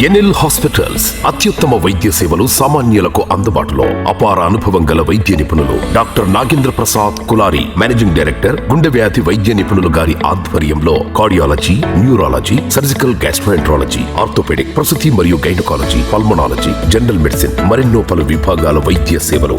NL hospitals అత్యుత్తమ వైద్య సేవలు సామాన్యులకు అందుబాటులో అపార అనుభవం గల వైద్య నిపుణులు doctor Nagendra Prasad Kulari managing director గుండె వ్యాధి వైద్య నిపుణులు గారి ఆధ్వర్యంలో cardiology neurology surgical gastroenterology orthopaedic ప్రసూతి మరియు గైనకాలజీ పల్మనాలజీ జనరల్ మెడిసిన్ మరెన్నో పలు విభాగాల వైద్య సేవలు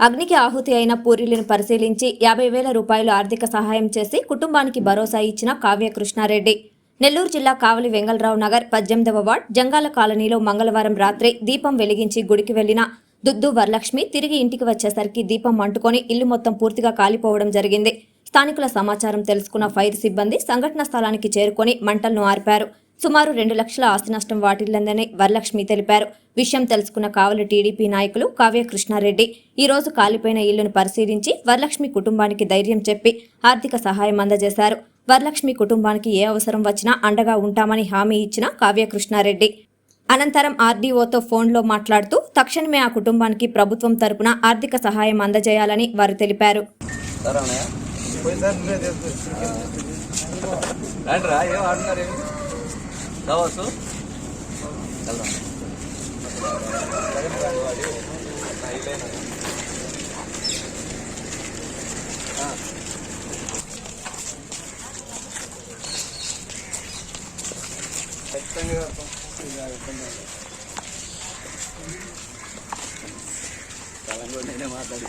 అగ్నికి ఆహుతి అయిన పూరిలను పరిశీలించి యాభై వేల రూపాయలు ఆర్థిక సహాయం చేసి కుటుంబానికి భరోసా ఇచ్చిన కావ్య కృష్ణారెడ్డి. నెల్లూరు జిల్లా కావలి వెంగళరావు నగర్ పద్దెనిమిదవ వార్డ్ జంగాల కాలనీలో మంగళవారం రాత్రి దీపం వెలిగించి గుడికి వెళ్ళిన దుద్దు వరలక్ష్మి తిరిగి ఇంటికి వచ్చేసరికి దీపం అంటుకొని ఇల్లు మొత్తం పూర్తిగా కాలిపోవడం జరిగింది. స్థానికుల సమాచారం తెలుసుకున్న ఫైర్ సిబ్బంది సంఘటన స్థలానికి చేరుకొని మంటలను ఆర్పారు. సుమారు రెండు లక్షల ఆస్తి నష్టం వాటిల్లందని వరలక్ష్మి తెలిపారు. విషయం తెలుసుకున్న కావలి టీడీపీ నాయకులు కావ్య కృష్ణారెడ్డి కాలిపోయిన ఇల్లును పరిశీలించి వరలక్ష్మి కుటుంబానికి ధైర్యం చెప్పి ఆర్థిక సహాయం అందజేశారు. వరలక్ష్మి కుటుంబానికి ఏ అవసరం వచ్చినా అండగా ఉంటామని హామీ ఇచ్చిన కావ్య కృష్ణారెడ్డి. అనంతరం ఆర్డీఓతో ఫోన్లో మాట్లాడుతూ తక్షణమే ఆ కుటుంబానికి ప్రభుత్వం తరపున ఆర్థిక సహాయం అందజేయాలని వారు తెలిపారు. రండిరా కావచ్చు. వెళ్దాం నేనే మాట్లాడి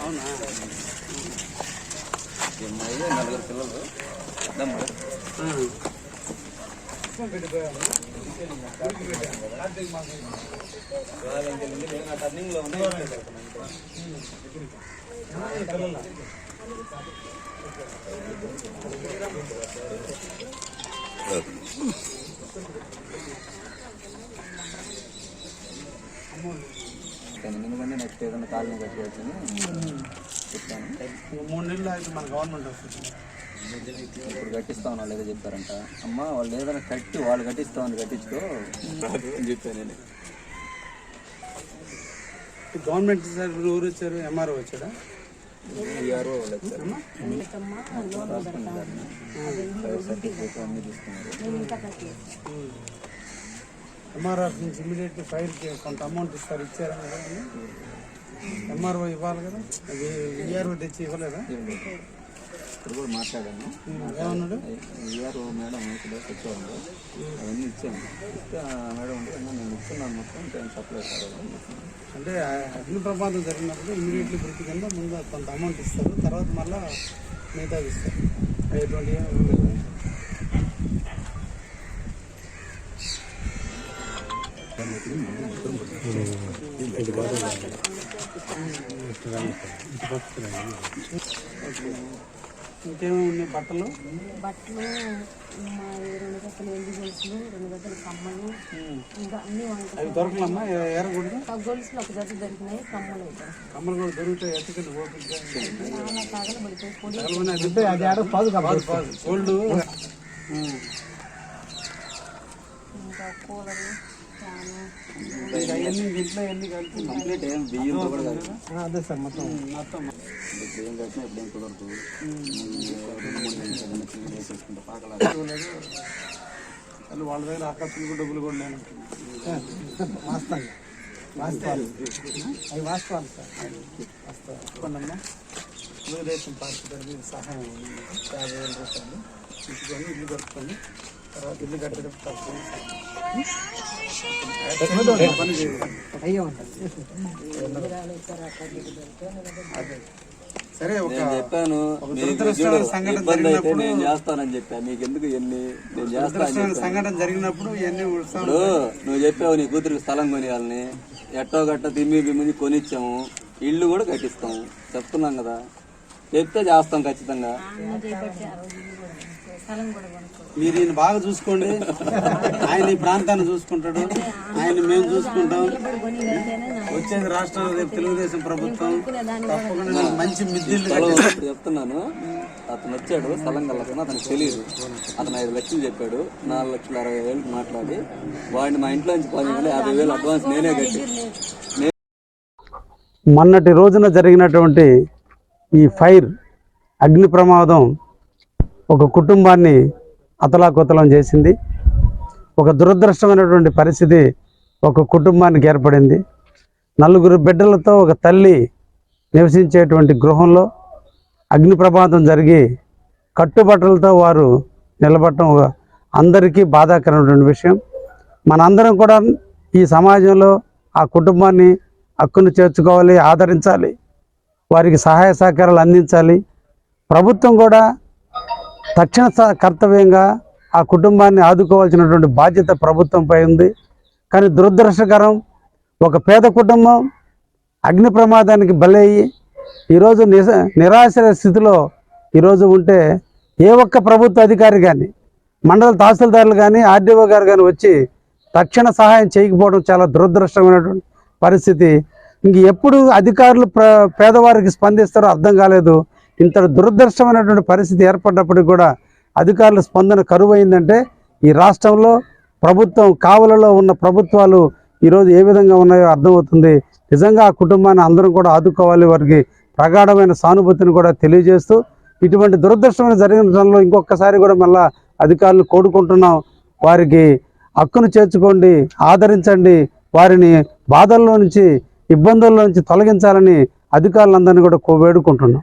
అవునా నలుగురు పిల్లలు. வருஷம் கெட்டு கார்த்திகை மாதம் நீங்கள் பண்ண நெக்ஸ்ட் ஏதோ காலம் கட்டி வச்சுன்னு మూడు నెలలు అయితే మన గవర్నమెంట్ వస్తుంది ఇప్పుడు కట్టిస్తాం వాళ్ళు ఏదో చెప్పారంట. అమ్మ వాళ్ళు ఏదైనా కట్టి వాళ్ళు కట్టిస్తామని కట్టించుకో. అని చెప్పాను నేను. గవర్నమెంట్ సార్ ఊరు వచ్చారు ఎంఆర్ఓ వచ్చాడా? ఈఆర్ఓ వాళ్ళు వచ్చారు. సర్టిఫికేట్ అన్నీ తీసుకున్నారు ఎంఆర్ఆర్ నుంచి ఇమీడియట్ ఫైర్కి కొంత అమౌంట్ ఇస్తారు ఇచ్చారా? ఎంఆర్ఓ ఇవ్వాలి కదా? అది ఈఆర్ఓ తెచ్చి ఇవ్వలేదా? ఇప్పుడు కూడా మాట్లాడాను. ఏమన్నాడు ఈఆర్ఓ మేడం ఇక్కడ వచ్చేవాళ్ళు అవన్నీ ఇచ్చాను. ఇస్తే మేడం అంటే "అన్నా, నేను ఇస్తున్నాను మొత్తం నేను సప్లై చెప్పాను. అంటే అగ్ని ప్రమాదం జరిగినప్పుడు ఇమీడియట్లీ మృతి కింద ముందు కొంత అమౌంట్ ఇస్తారు. తర్వాత మళ్ళా మిగతాది ఇస్తారు. ఎటువంటి ఏమి ఉన్నాయి బట్టలు? బట్టలు మా రెండు జతలు ఎండు గొలుసులు రెండు జతలు కమ్మలు ఇంకా అన్ని వంట అవి దొరకలమ్మా? ఎర్రగొండ గొలుసులు ఒక జత దొరికినాయి కమ్మలు కమ్మలు కూడా దొరుకుతాయి ఎత్తుకెళ్ళి ఓపిక చాలా తగలబడిపోయి పొడి. గోల్డ్ ఇంకా కూలరు ఫ్యాను అవన్నీ ఇంట్లో ఎన్ని కలిపి కంప్లీట్ ఏం బియ్యంతో కూడా కాదు. అదే సార్ మొత్తం. మొత్తం. ఏం కట్టినా ఇప్పుడు ఏం కుదరదు. రెండు మూడు నెలలు చేసేసుకుంటే పాకలా వాళ్ళు వాళ్ళ దగ్గర అక్కడికి డబ్బులు కూడా లేను వాస్తవంగా. వాస్తవాలు. అవి వాస్తవాలు సార్. చెప్పండమ్మా. తెలుగుదేశం పార్టీ సహాయం. యాభై వేల రూపాయలు. తీసుకొని ఇల్లు కట్టుకొని తర్వాత ఇల్లు. పని చేయాలి. అదే. సరే ఒక నేను చెప్పాను నేను చేస్తానని చెప్పా. మీకు ఎందుకు ఎన్ని నేను చేస్తా అని దురదృష్టకరమైన చెప్పాను సంఘటన జరిగినప్పుడు ఇవన్నీ నువ్వు చెప్పావు నీ కూతురికి స్థలం కొనియాలని. ఎట్టో గట్ట తిమ్మి బిమ్మిని కొనిచ్చాము. ఇల్లు కూడా కట్టిస్తాము చెప్తున్నాం కదా. చెప్తే చేస్తాం ఖచ్చితంగా. మీరు ఈయన బాగా చూసుకోండి. ఆయన ఈ ప్రాంతాన్ని చూసుకుంటాడు. ఆయన మేము చూసుకుంటాం. వచ్చేది రాష్ట్రంలో రేపు తెలుగుదేశం ప్రభుత్వం. తప్పకుండా మంచి మిద్దిల్లు చెప్తున్నాను. అతను వచ్చాడు స్థలం కలకుండా అతనికి తెలియదు అతను ఐదు లక్షలు చెప్పాడు నాలుగు లక్షల అరవై వేలకు మాట్లాడి వాడిని మా ఇంట్లో నుంచి పది వేలు యాభై వేలు అడ్వాన్స్ నేనే కట్టి. మొన్నటి రోజున జరిగినటువంటి ఈ ఫైర్ అగ్ని ప్రమాదం ఒక కుటుంబాన్ని అతలాకుతలం చేసింది. ఒక దురదృష్టమైనటువంటి పరిస్థితి ఒక కుటుంబానికి ఏర్పడింది. నలుగురు బిడ్డలతో ఒక తల్లి నివసించేటువంటి గృహంలో అగ్ని ప్రమాదం జరిగి కట్టుబట్టలతో వారు నిలబడటం ఒక అందరికీ బాధాకరమైనటువంటి విషయం. మనందరం కూడా ఈ సమాజంలో ఆ కుటుంబాన్ని హక్కును చేర్చుకోవాలి ఆదరించాలి వారికి సహాయ సహకారాలు అందించాలి. ప్రభుత్వం కూడా తక్షణ కర్తవ్యంగా ఆ కుటుంబాన్ని ఆదుకోవాల్సినటువంటి బాధ్యత ప్రభుత్వంపై ఉంది. కానీ దురదృష్టకరం ఒక పేద కుటుంబం అగ్ని ప్రమాదానికి బలయ్యి ఈరోజు నిస నిరాశ స్థితిలో ఈరోజు ఉంటే ఏ ఒక్క ప్రభుత్వ అధికారి కానీ మండల తహసీల్దారులు కానీ ఆర్డీఓ గారు కానీ వచ్చి తక్షణ సహాయం చేయకపోవడం చాలా దురదృష్టమైనటువంటి పరిస్థితి. ఇంక ఎప్పుడు అధికారులు పేదవారికి స్పందిస్తారో అర్థం కాలేదు. ఇంత దురదృష్టమైనటువంటి పరిస్థితి ఏర్పడినప్పటికీ కూడా అధికారుల స్పందన కరువు అయిందంటే ఈ రాష్ట్రంలో ప్రభుత్వం కావలలో ఉన్న ప్రభుత్వాలు ఈరోజు ఏ విధంగా ఉన్నాయో అర్థమవుతుంది. నిజంగా ఆ కుటుంబాన్ని అందరం కూడా ఆదుకోవాలి. వారికి ప్రగాఢమైన సానుభూతిని కూడా తెలియజేస్తూ ఇటువంటి దురదృష్టమైన జరిగిన సమయంలో ఇంకొకసారి కూడా మళ్ళా అధికారులు కోరుకుంటున్నాం. వారికి హక్కును చేర్చుకోండి ఆదరించండి వారిని బాధల్లో నుంచి ఇబ్బందుల్లో నుంచి తొలగించాలని అధికారులందరినీ కూడా వేడుకుంటున్నాం